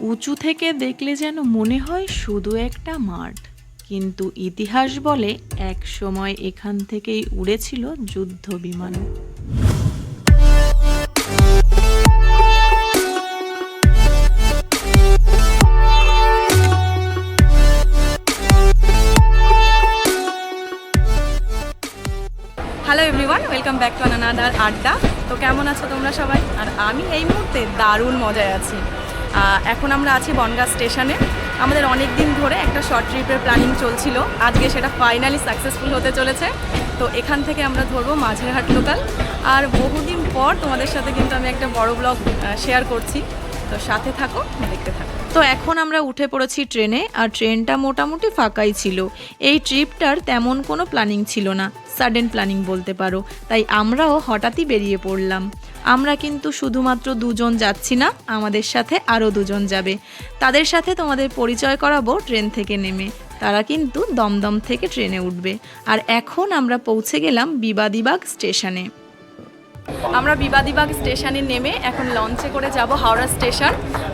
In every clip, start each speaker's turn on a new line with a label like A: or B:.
A: উঁচু থেকে দেখলে যেন মনে হয় শুধু একটা মাঠ। কিন্তু ইতিহাস বলে এক সময় এখান থেকেই উড়েছিল যুদ্ধ বিমান।
B: Hello everyone welcome back to another adda তো কেমন আছো তোমরা সবাই? আর আমি এই মুহূর্তে দারুণ মজায় আছি। এখন আমরা আছি বনগাঁ স্টেশনে। আমাদের অনেক দিন ধরে একটা শর্ট ট্রিপের প্ল্যানিং চলছিল। আজকে সেটা ফাইনালি সাকসেসফুল হতে চলেছে। তো এখান থেকে আমরা ধরবো মাঝেরহাট লোকাল আর বহুদিন পর তোমাদের সাথে কিন্তু আমি একটা বড় ব্লগ শেয়ার করছি। তো সাথে থাকো, দেখতে থাকো।
A: তো এখন আমরা উঠে পড়েছি ট্রেনে, আর ট্রেনটা মোটামুটি ফাঁকাই ছিল। এই ট্রিপটার তেমন কোনো প্ল্যানিং ছিল না। সাডেন প্ল্যানিং বলতে পারো। তাই আমরাও হঠাৎই বেরিয়ে পড়লাম। আমরা কিন্তু শুধুমাত্র দুজন যাচ্ছি না, আমাদের সাথে আরও দুজন যাবে। তাদের সাথে তোমাদের পরিচয় করাবো ট্রেন থেকে নেমে। তারা কিন্তু দমদম থেকে ট্রেনে উঠবে। আর এখন আমরা পৌঁছে গেলাম বিবাদীবাগ স্টেশনে।
B: আমরা বিবাদীবাগ স্টেশনে নেমে এখন লঞ্চে করে যাব হাওড়া স্টেশন।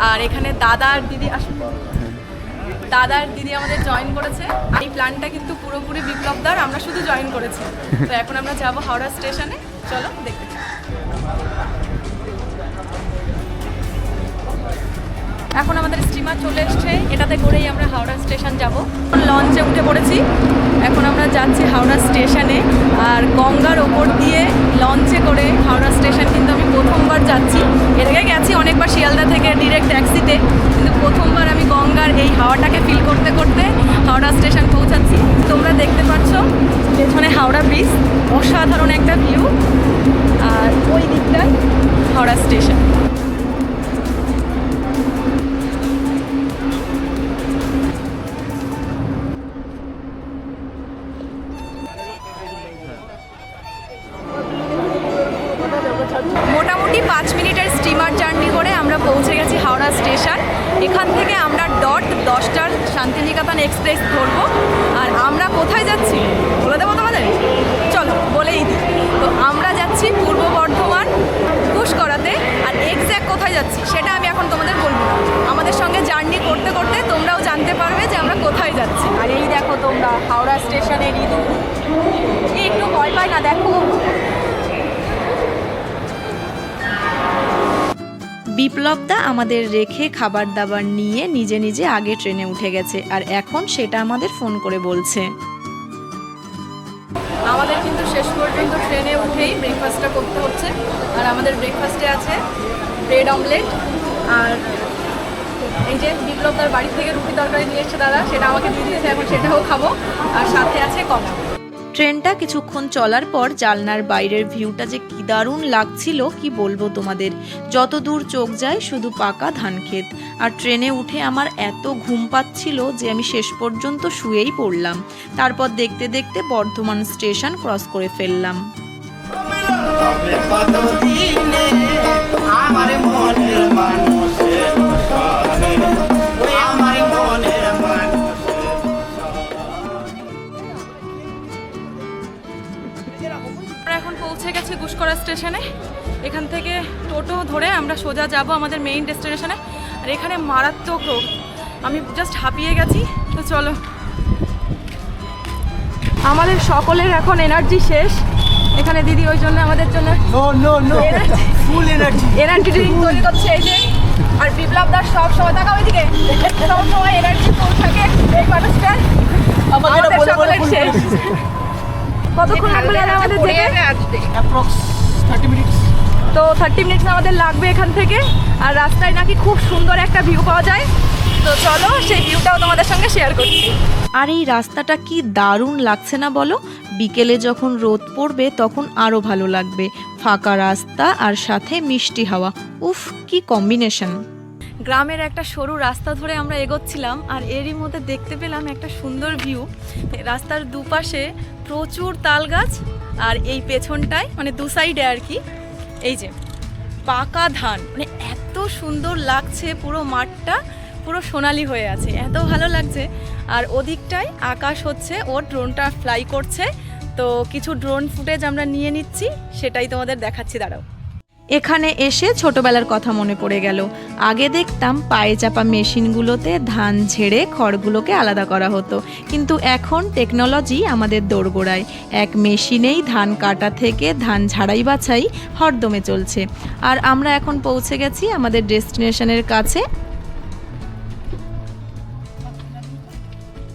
B: আর এখানে দাদা আর দিদি আসুন দাদা আর দিদি আমাদের জয়েন করেছে। এই প্ল্যানটা কিন্তু পুরোপুরি বিপ্লবদার, আমরা শুধু জয়েন করেছি। তো এখন আমরা যাব হাওড়া স্টেশনে। চলো দেখতে এখন আমাদের স্টিমার চলে এসছে। এটাতে করেই আমরা হাওড়া স্টেশন যাব। লঞ্চে উঠে পড়েছি। এখন আমরা যাচ্ছি হাওড়া স্টেশনে। আর গঙ্গার ওপর দিয়ে লঞ্চে করে হাওড়া স্টেশন কিন্তু আমি প্রথমবার যাচ্ছি। এর আগে গেছি অনেকবার শিয়ালদা থেকে ডিরেক্ট ট্যাক্সিতে কিন্তু প্রথমবার আমি গঙ্গার এই হাওয়াটাকে ফিল করতে করতে হাওড়া স্টেশন পৌঁছাচ্ছি। তোমরা দেখতে পাচ্ছ পেছনে হাওড়া ব্রিজ অসাধারণ একটা ভিউ হাওড়া স্টেশনে এই একটু ভয় পাই না দেখো।
A: বিপ্লবদা আমাদের রেখে খাবার দাবার নিয়ে নিজে নিজে আগে ট্রেনে উঠে গেছে আর এখন সেটা আমাদের ফোন করে বলছে।
B: আমাদের কিন্তু শেষ পর্যন্ত ট্রেনে উঠেই ব্রেকফাস্টটা করতে হচ্ছে। আর আমাদের ব্রেকফাস্টে আছে ব্রেড অমলেট আর এই যে বিপ্লব তার বাড়ি থেকে রুটি তরকারি নিয়ে এসছে দাদা সেটা আমাকে দিয়ে দিয়েছে এখন সেটাও খাব। আর সাথে আছে কলা
A: ট্রেনটা কিছুক্ষণ চলার পর জালনার বাইরের ভিউটা যে কি দারুণ লাগছিল কি বলব তোমাদের? যত দূর চোখ যায় শুধু পাকা ধান ক্ষেত আর ট্রেনে উঠে আমার এত ঘুম পাচ্ছিল যে আমি শেষ পর্যন্ত শুয়েই পড়লাম। তারপর দেখতে দেখতে বর্ধমান স্টেশন ক্রস করে ফেললাম।
C: আমার মনের মানুষের
B: গেছি গুসকরা স্টেশনে। এখান থেকে টোটো ধরে আমরা সোজা যাব আমাদের মেইন ডেস্টিনেশনে আর এখানে মারাত্মক রোদ আমি জাস্ট হাঁপিয়ে গেছি তো চলো। আমাদের সকলের এখন এনার্জি শেষ। এখানে দিদি ওই জন্য আমাদের জন্য
C: no no no full energy
B: energy drink তৈরি করছে এই যে। আর বিপ্লব দাস সব সময় থাকা ওইদিকে সব সময় এনার্জি ফুল থাকে এই মানুষটা আমাদের সকলের শেষ। কতক্ষণ লাগবে আমাদের
C: অ্যাপ্রক্স মিনিটস
B: তো থার্টি মিনিটস আমাদের লাগবে এখান থেকে। আর রাস্তায় নাকি খুব সুন্দর একটা ভিউ পাওয়া যায়। তো চলো সেই ভিউটাও তোমাদের সঙ্গে শেয়ার করছি।
A: আর এই রাস্তাটা কি দারুণ লাগছে না বলো? বিকেলে যখন রোদ পড়বে তখন আরও ভালো লাগবে। ফাঁকা রাস্তা আর সাথে মিষ্টি হাওয়া। উফ কি কম্বিনেশন
B: গ্রামের একটা সরু রাস্তা ধরে আমরা এগোচ্ছিলাম আর এরই মধ্যে দেখতে পেলাম একটা সুন্দর ভিউ। রাস্তার দুপাশে প্রচুর তাল গাছ আর এই পেছনটায় মানে দু সাইডে আর কি, এই যে পাকা ধান। মানে এত সুন্দর লাগছে, পুরো মাঠটা পুরো সোনালি হয়ে আছে, এত ভালো লাগছে। আর ওদিকটায় আকাশ হচ্ছে, ও ড্রোনটা ফ্লাই করছে। তো কিছু ড্রোন ফুটেজ আমরা নিয়ে নিচ্ছি, সেটাই তোমাদের দেখাচ্ছি, দাঁড়াও।
A: এখানে এসে ছোটবেলার কথা মনে পড়ে গেল। আগে দেখতাম পায়ে চাপা মেশিনগুলোতে ধান ঝেড়ে খড়গুলোকে আলাদা করা হতো। কিন্তু এখন টেকনোলজি আমাদের দোরগোড়ায়। এক মেশিনেই ধান কাটা থেকে ধান ঝাড়াই বাছাই হরদমে চলছে। আর আমরা এখন পৌঁছে গেছি আমাদের ডেস্টিনেশনের কাছে।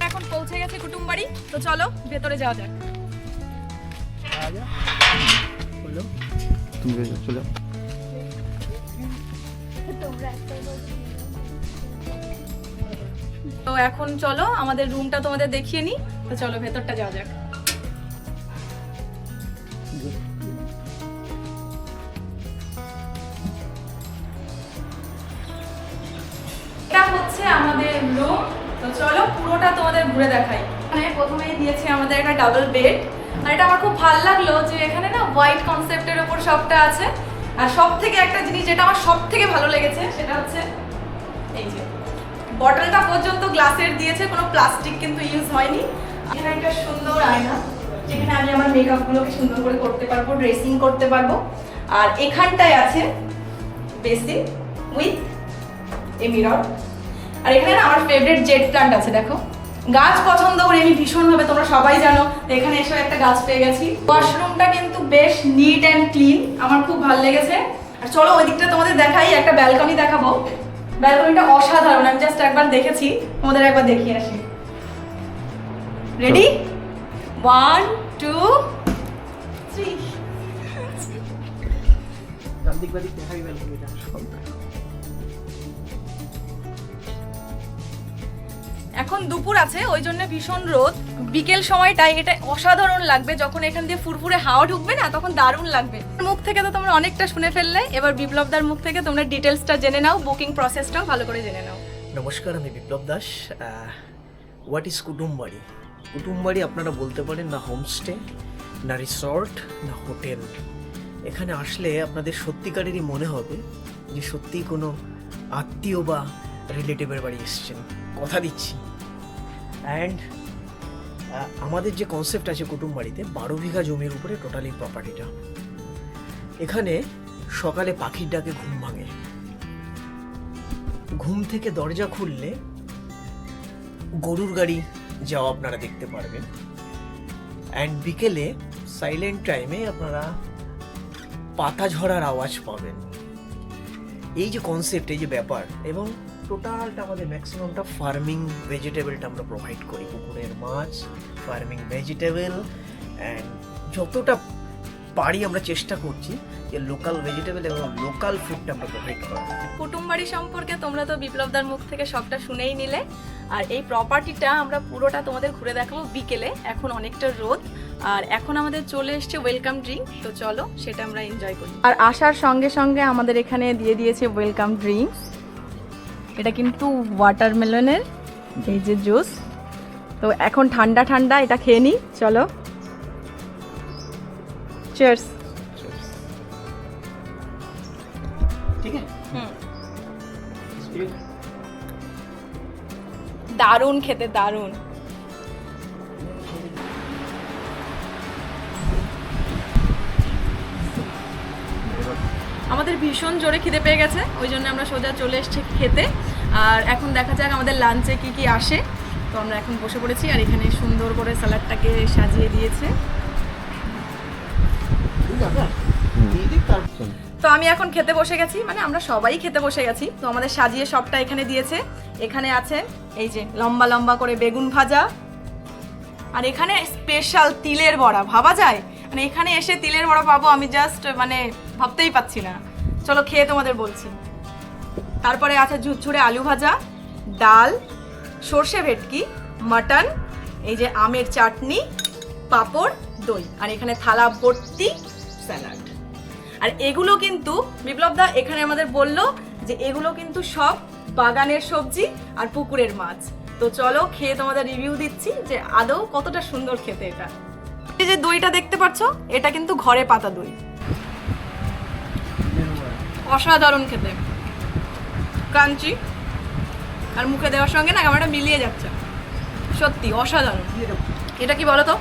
B: এখন পৌঁছে গেছে কুটুম বাড়ি তো চলো, ভেতরে যাওয়া যাক। তো এখন চলো, আমাদের রুমটা তোমাদের দেখিয়ে নি তো চলো, ভেতরটা যাওয়া যাক। এটা হচ্ছে আমাদের রুম তো চলো, পুরোটা তোমাদের ঘুরে দেখাই। এখানে প্রথমেই আমাদের একটা ডাবল বেড এটা আমার খুব ভালো লাগল যে এখানে না হোয়াইট কনসেপ্টের ওপর সবটা আছে। আর সব থেকে একটা জিনিস যেটা আমার সব থেকে ভালো লেগেছে, সেটা হচ্ছে এই যে। বটলটা পর্যন্ত গ্লাসের দিয়েছে, কোনো প্লাস্টিক কিন্তু ইউজ হয়নি। এখানে একটা সুন্দর আয়না, যেখানে আমি আমার মেকআপগুলোকে সুন্দর করে করতে পারব ড্রেসিং করতে পারব। আর এখানটায় আছে বেসিন উইথ এ মিরর আর এখানে না আমার ফেভারিট জেড প্ল্যান্ট আছে, দেখো। গাছ পছন্দ করি আমি ভীষণভাবে, তোমরা সবাই জানো এখানে এসে একটা গাছ পেয়ে গেছি। ওয়াশরুমটা কিন্তু বেশ নিট অ্যান্ড ক্লিন আমার খুব ভালো লেগেছে। আর চলো ওই দিকটা তোমাদের দেখাই, একটা ব্যালকনি দেখাবো। ব্যালকনিটা অসাধারণ আমি জাস্ট একবার দেখেছি তোমাদের একবার দেখিয়ে আসি। রেডি ওয়ান টু থ্রি এখন দুপুর আছে, ওই জন্য ভীষণ রোদ। বিকেল সময়টায় এটা অসাধারণ লাগবে, যখন এখান দিয়ে ফুরফুরে হাওয়া ঢুকবে না, তখন দারুণ লাগবে। মুখ থেকে তো তোমরা অনেকটা শুনে ফেললে, এবার বিপ্লবদার মুখ থেকে তোমরা ডিটেলসটা জেনে নাও, বুকিং প্রসেসটাও ভালো করে জেনে নাও।
D: নমস্কার, আমি Biplab Das. What is Kutumbari? Kutumbari আপনারা বলতে পারেন না হোমস্টে না রিসর্ট না হোটেল এখানে আসলে আপনাদের সত্যিকারেরই মনে হবে যে সত্যিই কোনো আত্মীয় বা রিলেটিভের বাড়ি এসছেন। কথা দিচ্ছি। অ্যান্ড আমাদের যে কনসেপ্ট আছে কুটুমবাড়িতে বারো বিঘা জমির উপরে টোটালি প্রপার্টিটা এখানে সকালে পাখির ডাকে ঘুম ভাঙে। ঘুম থেকে দরজা খুললে গরুর গাড়ি যাওয়া আপনারা দেখতে পারবেন। অ্যান্ড বিকেলে সাইলেন্ট টাইমে আপনারা পাতা ঝরার আওয়াজ পাবেন। এই যে কনসেপ্ট এই যে ব্যাপার, এবং টোটালটা আমাদের ম্যাক্সিমামটা ফার্মিং ভেজিটেবলটা আমরা প্রোভাইড করি পুকুরের মাছ, ফার্মিং ভেজিটেবল অ্যান্ড যতটা পারি আমরা চেষ্টা করছি যে লোকাল ভেজিটেবল এবং লোকাল ফুডটা আমরা প্রোভাইড করার।
B: কুটুমবাড়ি সম্পর্কে তোমরা তো বিপ্লবদার মুখ থেকে সবটা শুনেই নিলে। আর এই প্রপার্টিটা আমরা পুরোটা তোমাদের ঘুরে দেখাবো বিকেলে, এখন অনেকটা রোদ। আর এখন আমাদের চলে এসছে ওয়েলকাম ড্রিঙ্ক তো চলো সেটা আমরা এনজয় করি। আর আসার সঙ্গে সঙ্গে আমাদের এখানে দিয়ে দিয়েছে ওয়েলকাম ড্রিঙ্ক এটা কিন্তু ওয়াটারমেলনের এই যে জুস তো এখন ঠান্ডা ঠান্ডা এটা খেয়ে নিই চলো। চিয়ার্স
C: ঠিক
B: হুম। দারুণ খেতে দারুণ। আমাদের ভীষণ জোরে খিদে পেয়ে গেছে ওই জন্য আমরা সোজা চলে এসেছি খেতে। আর এখন দেখা যাক আমাদের লাঞ্চে কি কি আসে। তো আমরা এখন বসে পড়েছি আর এখানে সুন্দর করে স্যালাডটাকে সাজিয়ে দিয়েছে। তো আমি এখন খেতে বসে গেছি মানে আমরা সবাই খেতে বসে গেছি। তো আমাদের সাজিয়ে সবটা এখানে দিয়েছে। এখানে আছে এই যে লম্বা লম্বা করে বেগুন ভাজা। আর এখানে স্পেশাল তিলের বড়া, ভাবা যায়? মানে এখানে এসে তিলের বড়া পাবো আমি জাস্ট মানে ভাবতেই পাচ্ছি না। চলো খেয়ে তোমাদের বলছি। তারপরে আছে ঝুরঝুরে আলু ভাজা, ডাল, সর্ষে ভেটকি, মাটন, এই যে আমের চাটনি, পাঁপড়, দই। আর এখানে থালা ভর্তি স্যালাড। আর এগুলো কিন্তু বিপ্লবদা এখানে আমাদের বলল যে এগুলো কিন্তু সব বাগানের সবজি আর পুকুরের মাছ। তো চলো খেয়ে তোমাদের রিভিউ দিচ্ছি যে আদৌ কতটা সুন্দর খেতে এটা। এই যে দইটা দেখতে পাচ্ছ, এটা কিন্তু ঘরে পাতা দই। অসাধারণ খেতে। ক্রাঞ্চি আর মুখে দেওয়ার সঙ্গে না ক্যামেরাটা মিলিয়ে যাচ্ছে। সত্যি অসাধারণ। এটা কি বলো তো?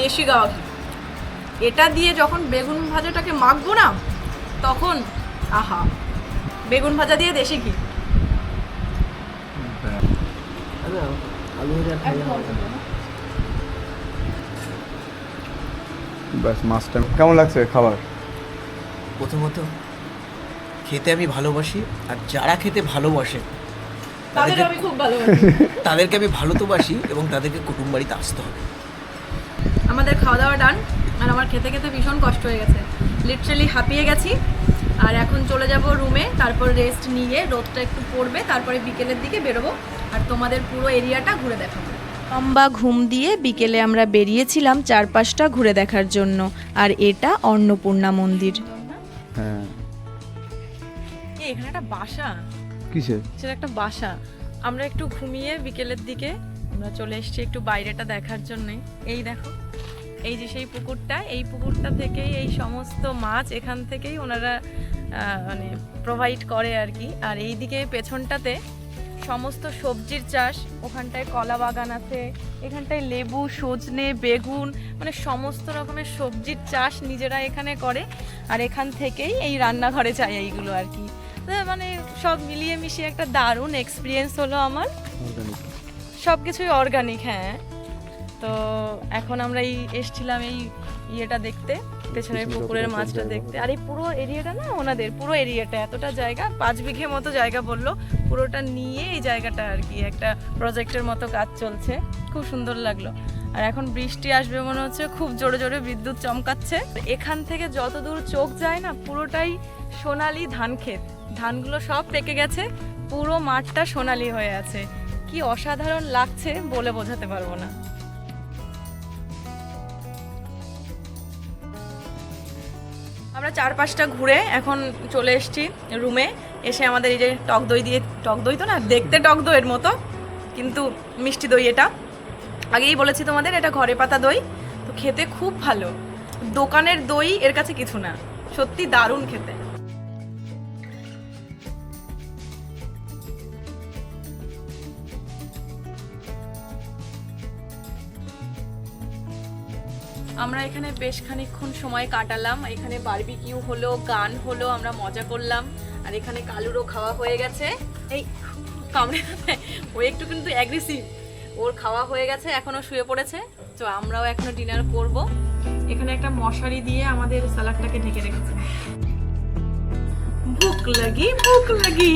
B: দেশি গাওয়া ঘি। এটা দিয়ে যখন বেগুন ভাজাটাকে মাখবো না তখন আহা বেগুন ভাজা দিয়ে দেশি
C: খাই
E: ব্যাস মাছটা কেমন লাগছে খাবার?
D: প্রথমত খেতে আমি ভালোবাসি আর যারা খেতে ভালোবাসে তাদেরকে
B: আমি খুব ভালো
D: তাদেরকে আমি ভালো তো বাসি এবং তাদেরকে কুটুম বাড়িতে আসতে হবে।
B: আমাদের খাওয়া দাওয়া ডান আর আমার খেতে খেতে ভীষণ কষ্ট হয়ে গেছে। লিটারালি হাঁপিয়ে গেছি আর এখন চলে যাব রুমে তারপর রেস্ট নিয়ে রোদটা একটু পড়বে তারপরে বিকেলের দিকে বেরোবো আর তোমাদের পুরো এরিয়াটা ঘুরে দেখাবো।
A: লম্বা ঘুম দিয়ে বিকেলে আমরা বেরিয়েছিলাম চারপাশটা ঘুরে দেখার জন্য আর এটা অন্নপূর্ণা মন্দির।
E: হ্যাঁ।
B: এখানে একটা বাসা।
E: কিসের?
B: সেটা একটা বাসা। আমরা একটু ঘুমিয়ে বিকেলের দিকে আমরা চলে এসেছি একটু বাইরেটা দেখার জন্যে। এই দেখো এই যে সেই পুকুরটা এই পুকুরটা থেকেই এই সমস্ত মাছ এখান থেকেই ওনারা মানে প্রোভাইড করে আর কি। আর এই দিকে পেছনটাতে সমস্ত সবজির চাষ ওখানটায় কলা বাগান আছে এখানটায় লেবু সজনে বেগুন মানে সমস্ত রকমের সবজির চাষ নিজেরা এখানে করে। আর এখান থেকেই এই রান্নাঘরে চাই এইগুলো আর কি। মানে সব মিলিয়ে মিশিয়ে একটা দারুণ এক্সপিরিয়েন্স হলো আমার। সব কিছুই অর্গানিক হ্যাঁ। তো এখন আমরা এই এসছিলাম এই ইয়েটা দেখতে পেছনের পুকুরের মাছটা দেখতে। আর এই পুরো এরিয়াটা না ওনাদের পুরো এরিয়াটা এতটা জায়গা পাঁচ বিঘে মতো জায়গা বলল। পুরোটা নিয়ে এই জায়গাটা আর কি একটা প্রজেক্টের মতো কাজ চলছে। খুব সুন্দর লাগল। আর এখন বৃষ্টি আসবে মনে হচ্ছে খুব জোরে জোরে বিদ্যুৎ চমকাচ্ছে। এখান থেকে যত দূর চোখ যায় না পুরোটাই সোনালি ধান ক্ষেত ধানগুলো সব পেকে গেছে, পুরো মাঠটা সোনালি হয়ে আছে। কি অসাধারণ লাগছে বলে বোঝাতে পারব না। আমরা চার পাঁচটা ঘুরে এখন চলে এসেছি রুমে, এসে আমাদের এই যে টক দই দিয়ে, টক দই তো না, দেখতে টক দইয়ের মতো, কিন্তু মিষ্টি দই এটা। আগেই বলেছি তোমাদের, এটা ঘরে পাতা দই, তো খেতে খুব ভালো। দোকানের দই এর কাছে কিছু না, সত্যি দারুণ খেতে। আমরা এখানে বেশ খানিকক্ষণ সময় কাটালাম। এখানে বারবিকিউ হলো গান হলো আমরা মজা করলাম। আর এখানে কালুরও খাওয়া হয়ে গেছে। এই কামড়ে ও একটু কিন্তু অ্যাগ্রেসিভ ওর খাওয়া হয়ে গেছে এখনও শুয়ে পড়েছে। তো আমরাও এখনও ডিনার করব। এখানে একটা মশারি দিয়ে আমাদের স্যালাডটাকে ঢেকে রেখেছে। ভুক লাগি ভুক লাগি।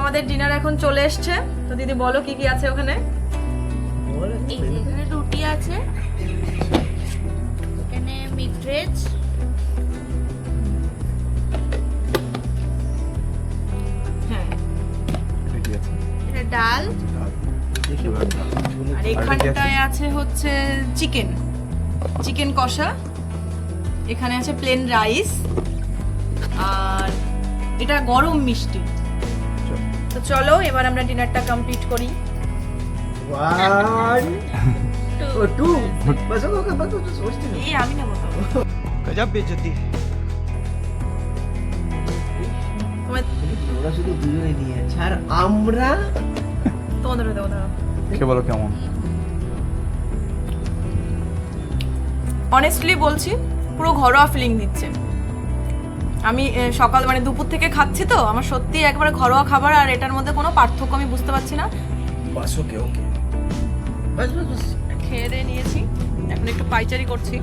B: আমাদের ডিনার এখন চলে এসছে। তো দিদি বলো কি কি আছে ওখানে?
F: এখানে রুটি আছে। এখানে মিক্স
B: হ্যাঁ।
F: ডাল।
B: আর এখানটায় আছে হচ্ছে চিকেন। চিকেন কষা। এখানে আছে প্লেন রাইস আর এটা গরম মিষ্টি। তো চলো, এবার আমরা ডিনারটা কমপ্লিট করি।
C: ওরা শুধু দুজনে আর আমরা
E: বলো কেমন?
B: অনেস্টলি বলছি পুরো ঘরোয়া ফিলিং দিচ্ছে আমি সকাল মানে দুপুর থেকে খাচ্ছি তো আমার সত্যি একবারে ঘরোয়া খাবার আর এটার মধ্যে কোনো পার্থক্য আমি বুঝতে পারছি না।
D: বাস ওকে। ওকে
C: বাস বাস।
B: খেয়ে দিয়ে নিয়েছি। এখন একটু পাইচারি করছি।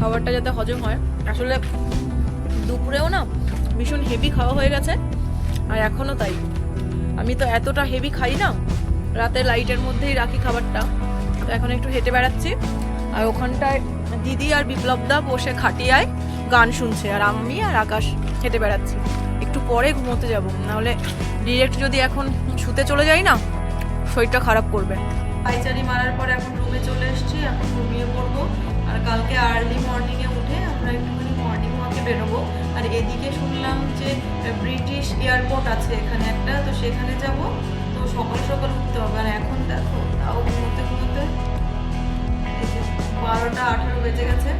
B: খাবারটা যাতে হজম হয়। আসলে দুপুরেও না ভীষণ হেভি খাওয়া হয়ে গেছে। আর এখনও তাই। আমি তো এতটা হেভি খাই না, রাতে লাইটের মধ্যেই রাখি খাবারটা। তো এখন একটু হেঁটে বেড়াচ্ছি। আর ওখানটায় দিদি আর বিপ্লবদা বসে খাটিয়ায় গান শুনছে। আর আমি আর আকাশ হেঁটে বেড়াচ্ছি। একটু পরে ঘুমোতে যাব। নাহলে ডিরেক্ট যদি এখন শুতে চলে যাই না, শরীরটা খারাপ করবে। পাইচারি মারার পর এখন রুমে চলে এসেছি, এখন ঘুমিয়ে পড়ব। আর কালকে আর্লি মর্নিংয়ে উঠে আমরা একটুখানি মর্নিং ওয়াকে বেরোবো। আর এদিকে শুনলাম যে ব্রিটিশ এয়ারপোর্ট আছে এখানে একটা, তো সেখানে যাব। তো সকাল সকাল উঠতে হবে। আর এখন দেখো, তাও ঘুমোতে ঘুমোতে বারোটা আঠারো বেজে গেছে।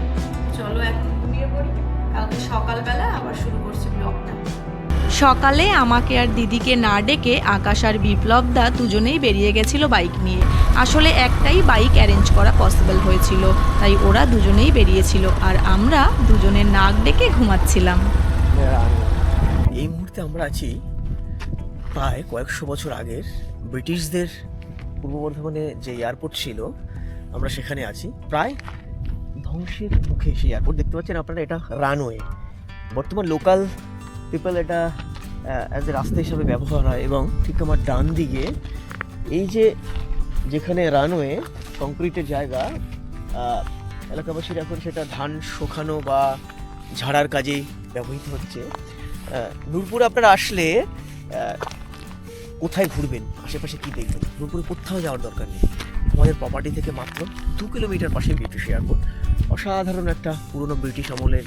B: চলো এখন ঘুমিয়ে পড়ি। কালকে সকালবেলা আবার শুরু করছি ব্লগটা
A: সকালে আমাকে আর দিদিকে না ডেকে আকাশ আর বিপ্লব দা দুজনেই বেরিয়ে গেছিল বাইক নিয়ে। আসলে একটাই বাইক অ্যারেঞ্জ করা পসিবল হয়েছিল, তাই ওরা দুজনেই বেরিয়েছিল আর আমরা দুজনের নাক ডেকে ঘুমাচ্ছিলাম।
D: এই মুহূর্তে আমরা আছি প্রায় কয়েকশো বছর আগের ব্রিটিশদের পূর্ব বর্ধমানে যে এয়ারপোর্ট ছিল, আমরা সেখানে আছি। প্রায় ধ্বংসের মুখে সেই এয়ারপোর্ট দেখতে পাচ্ছেন আপনারা, এটা রানওয়ে বর্তমান লোকাল পিপল এটা অ্যাজ এ রাস্তা হিসাবে ব্যবহার হয় এবং ঠিক আমার ডান দিকে এই যে যেখানে রানওয়ে, কংক্রিটের জায়গা এলাকাবাসীর এখন সেটা ধান শোখানো বা ঝাড়ার কাজেই ব্যবহৃত হচ্ছে। নূরপুরে আপনারা আসলে কোথায় ঘুরবেন? আশেপাশে কি দেখবেন? নূরপুরে কোথাও যাওয়ার দরকার নেই। আমাদের প্রপার্টি থেকে মাত্র দু কিলোমিটার পাশে ব্রিটিশ এয়ারপোর্ট। অসাধারণ একটা পুরনো ব্রিটিশ আমলের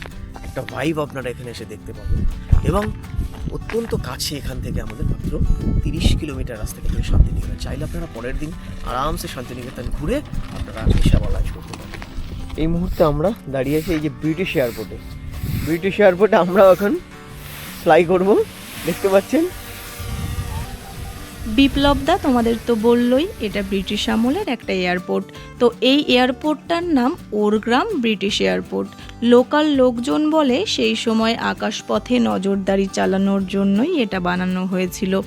D: একটা ভাইব আপনারা এখানে এসে দেখতে পাবেন। এবং অত্যন্ত কাছে এখান থেকে আমাদের মাত্র তিরিশ কিলোমিটার রাস্তা থেকে শান্তিনিকেতন। চাইলে আপনারা পরের দিন আরামসে শান্তিনিকেতন ঘুরে আপনারা সেবা লাজ করতে পারেন এই মুহূর্তে আমরা দাঁড়িয়ে আছি এই যে ব্রিটিশ এয়ারপোর্টে ব্রিটিশ এয়ারপোর্টে আমরা এখন ফ্লাই করব। দেখতে পাচ্ছেন?
A: বিপ্লব দা তোমাদের তো বললই, এটা ব্রিটিশ আমলের একটা এয়ারপোর্ট তো এই এয়ারপোর্টটার নাম ওরগ্রাম ব্রিটিশ এয়ারপোর্ট লোকাল লোকজন বলে সেই সময় আকাশপথে নজরদারি চালানোর জন্যই এটা বানানো হয়েছিল।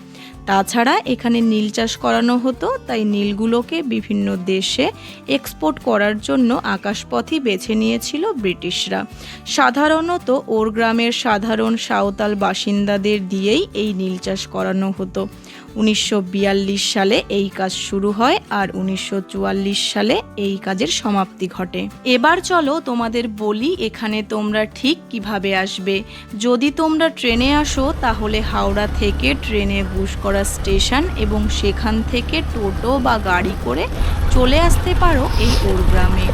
A: তাছাড়া এখানে নীল চাষ করানো হতো, তাই নীলগুলোকে বিভিন্ন দেশে এক্সপোর্ট করার জন্য আকাশপথই বেছে নিয়েছিল ব্রিটিশরা। সাধারণত ওর গ্রামের সাধারণ সাঁওতাল বাসিন্দাদের দিয়েই এই নীল চাষ করানো হতো। উনিশশো বিয়াল্লিশ সালে এই কাজ শুরু হয় আর উনিশশো চুয়াল্লিশ সালে এই কাজের সমাপ্তি ঘটে। এবার চলো তোমাদের বলি এখানে তোমরা ঠিক কীভাবে আসবে। যদি তোমরা ট্রেনে আসো, তাহলে হাওড়া থেকে ট্রেনে বুশ করা স্টেশন এবং সেখান থেকে টোটো বা গাড়ি করে চলে আসতে পারো এই ওরগ্রামে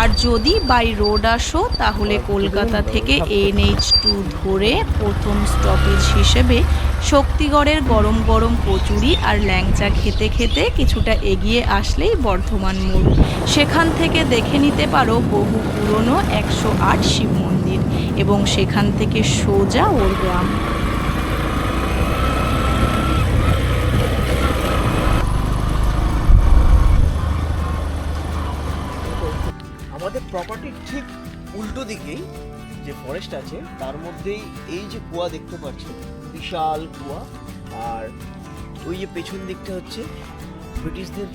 A: আর যদি বাই রোড আসো, তাহলে কলকাতা থেকে এনএইচ টু ধরে প্রথম স্টপেজ হিসেবে শক্তিগড়ের গরম গরম কচুরি আর ল্যাংচা খেতে খেতে কিছুটা এগিয়ে আসলেই বর্ধমান মোড়। সেখান থেকে দেখে নিতে পারো বহু পুরনো একশো আট শিব মন্দির এবং সেখান থেকে সোজা ওর গ্রাম।
D: ঠিক উল্টো দিকেই যে ফরেস্ট আছে, তার মধ্যেই এই যে কুয়া দেখতে পাচ্ছেন, বিশাল কুয়া। আর ওই যে পেছন দিকটা হচ্ছে ব্রিটিশদের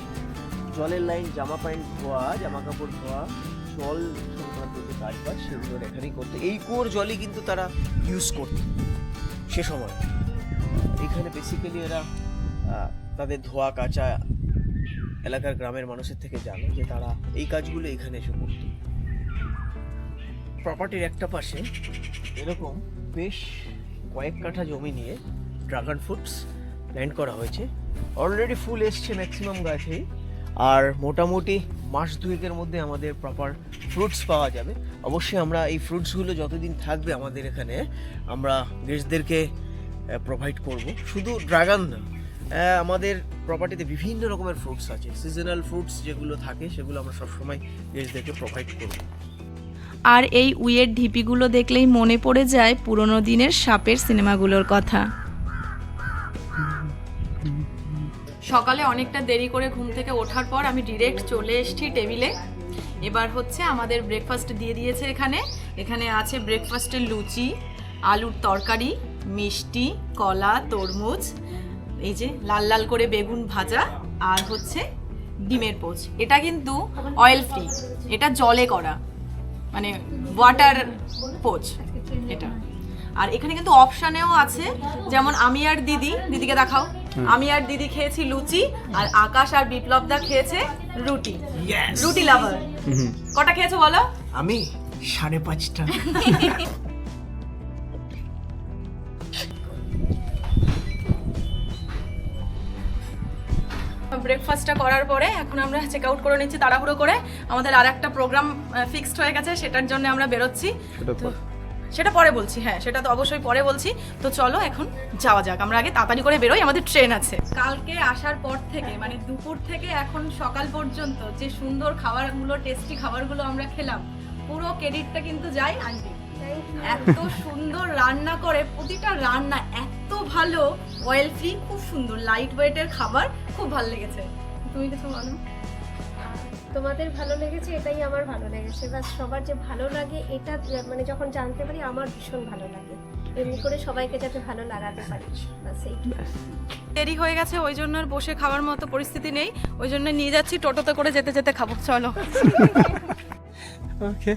D: জলের লাইন জামা প্যান্ট ধোয়া জামা কাপড় ধোয়া, জল সংক্রান্ত যে কাজ বাজ সেগুলো এখানেই করতে। এই কুয়োর জলই কিন্তু তারা ইউজ করত সে সময়। এখানে বেসিক্যালি এরা তাদের ধোয়া, কাচা এলাকার গ্রামের মানুষের থেকে জানে যে তারা এই কাজগুলো এখানে এসে করত। প্রপার্টির একটা পাশে এরকম বেশ কয়েক কাঠা জমি নিয়ে ড্রাগন ফ্রুটস প্ল্যান্ট করা হয়েছে। অলরেডি ফুল এসছে ম্যাক্সিমাম গাছেই। আর মোটামুটি মাস দুয়েকের মধ্যে আমাদের প্রপার ফ্রুটস পাওয়া যাবে। অবশ্যই আমরা এই ফ্রুটসগুলো যতদিন থাকবে আমাদের এখানে, আমরা গেস্টদেরকে প্রোভাইড করব। শুধু ড্রাগন না আমাদের প্রপার্টিতে বিভিন্ন রকমের ফ্রুটস আছে। সিজনাল ফ্রুটস যেগুলো থাকে, সেগুলো আমরা সবসময় গেস্টদেরকে প্রোভাইড করব।
A: আর এই উইয়ের ঢিপিগুলো দেখলেই মনে পড়ে যায় পুরনো দিনের সাপের সিনেমাগুলোর কথা।
B: সকালে অনেকটা দেরি করে ঘুম থেকে ওঠার পর আমি ডিরেক্ট চলে এসেছি টেবিলে এবার হচ্ছে আমাদের ব্রেকফাস্ট দিয়ে দিয়েছে এখানে। এখানে আছে ব্রেকফাস্টের লুচি, আলুর তরকারি, মিষ্টি, কলা, তরমুজ, এই যে লাল লাল করে বেগুন ভাজা আর হচ্ছে ডিমের পোচ। এটা কিন্তু অয়েল ফ্রি এটা জলে করা। মানে ওয়াটার পোচ এটা। আর এখানে কিন্তু অপশানেও আছে যেমন আমি আর দিদি দিদিকে দেখাও। আমি আর দিদি খেয়েছি লুচি আর আকাশ আর বিপ্লব দা খেয়েছে রুটি। রুটি লাভার কটা খেয়েছো বলো?
D: আমি সাড়ে পাঁচটা।
B: ব্রেকফাস্টটা করার পরে এখন আমরা চেক আউট করে নিচ্ছি তাড়াহুড়ো করে। আমাদের আর একটা প্রোগ্রাম ফিক্সড হয়ে গেছে সেটার জন্য আমরা বেরোচ্ছি।
E: সেটা
B: পরে। বলছি হ্যাঁ সেটা তো অবশ্যই পরে বলছি। তো চলো এখন যাওয়া যাক আমরা আগে তাড়াতাড়ি করে বেরোই আমাদের ট্রেন আছে। কালকে আসার পর থেকে মানে দুপুর থেকে এখন সকাল পর্যন্ত যে সুন্দর খাবারগুলো টেস্টি খাবারগুলো আমরা খেলাম পুরো ক্রেডিটটা কিন্তু যাই আন্টি এত সুন্দর রান্না করে প্রতিটা রান্না এত ভালো। অয়েল ফ্রি খুব সুন্দর। লাইট ওয়েটের খাবার খুব ভালো লেগেছে। তুমি কিছু বলো?
G: তোমাদের ভালো লেগেছে এটাই আমার ভালো লেগেছে। বাস সবার যে ভালো লাগে এটা মানে যখন জানতে পারি আমার ভীষণ ভালো লাগে। এমনি করে সবাইকে যাতে ভালো লাগাতে পারি।
B: দেরি হয়ে গেছে ওই জন্য আর বসে খাওয়ার মতো পরিস্থিতি নেই। ওই জন্য নিয়ে যাচ্ছি টোটোতে করে যেতে যেতে খাব। চলো।
E: ওকে